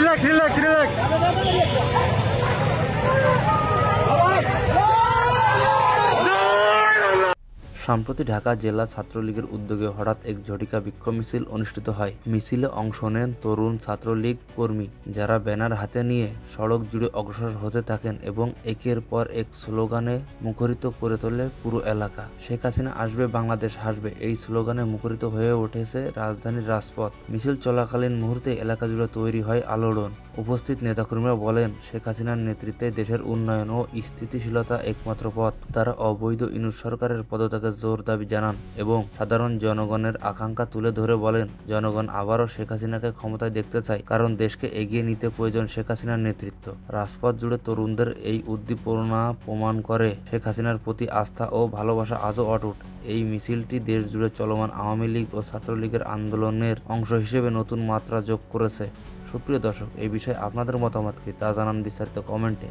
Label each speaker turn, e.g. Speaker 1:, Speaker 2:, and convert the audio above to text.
Speaker 1: Relax relax relax সম্প্রতি ঢাকা জেলা ছাত্রলীগের উদ্যোগে হঠাৎ এক ঝটিকা বিক্ষোভ মিছিল অনুষ্ঠিত হয়। মিছিলে অংশ নেন তরুণ ছাত্রলীগ কর্মী, যারা ব্যানার হাতে নিয়ে সড়ক জুড়ে অগ্রসর হতে থাকেন এবং একের পর এক স্লোগানে মুখরিত করে তোলে পুরো এলাকা। শেখ হাসিনা আসবে, বাংলাদেশ হাসবে এই স্লোগানে মুখরিত হয়ে উঠেছে রাজধানীর রাজপথ। মিছিল চলাকালীন মুহূর্তে এলাকা জুড়ে তৈরি হয় আলোড়ন। উপস্থিত নেতাকর্মীরা বলেন, শেখ হাসিনার নেতৃত্বে দেশের উন্নয়ন ও স্থিতিশীলতা একমাত্র পথ। তারা অবৈধ ইনুস সরকারের পদত্যাগের জোর দাবি জানান এবং সাধারণ জনগণের আকাঙ্ক্ষা তুলে ধরে বলেন, জনগণ আবারও শেখ হাসিনাকে ক্ষমতায় দেখতে চায় কারণ দেশকে এগিয়ে নিতে প্রয়োজন শেখ হাসিনার নেতৃত্ব। রাজপথ জুড়ে তরুণদের এই উদ্দীপনা প্রমাণ করে শেখ হাসিনার প্রতি আস্থা ও ভালোবাসা আজও অটুট। এই মিছিলটি দেশ জুড়ে চলমান আওয়ামী লীগ ও ছাত্রলীগের আন্দোলনের অংশ হিসেবে নতুন মাত্রা যোগ করেছে। সুপ্রিয় দর্শক, এই বিষয়ে আপনাদের মতামত কি তা জানান বিস্তারিত কমেন্টে।